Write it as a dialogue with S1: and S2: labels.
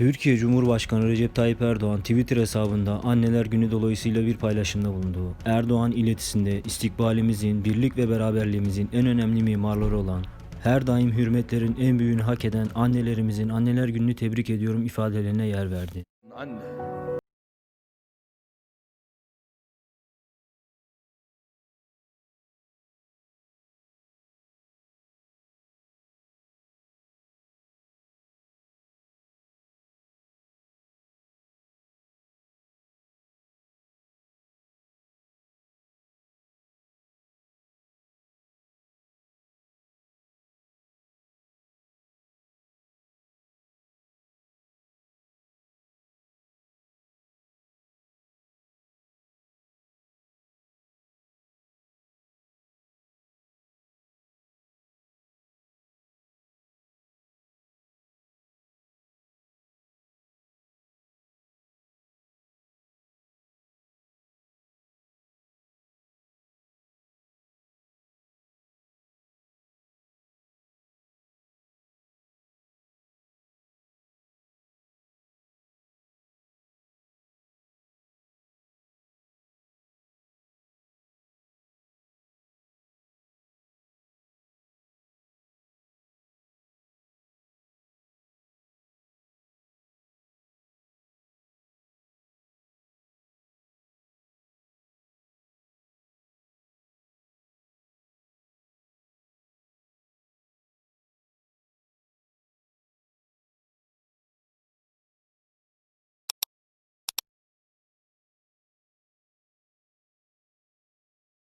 S1: Türkiye Cumhurbaşkanı Recep Tayyip Erdoğan Twitter hesabında Anneler Günü dolayısıyla bir paylaşımda bulundu. Erdoğan iletisinde istikbalimizin, birlik ve beraberliğimizin en önemli mimarları olan, her daim hürmetlerin en büyüğünü hak eden annelerimizin Anneler Günü'nü tebrik ediyorum ifadelerine yer verdi.
S2: Anne,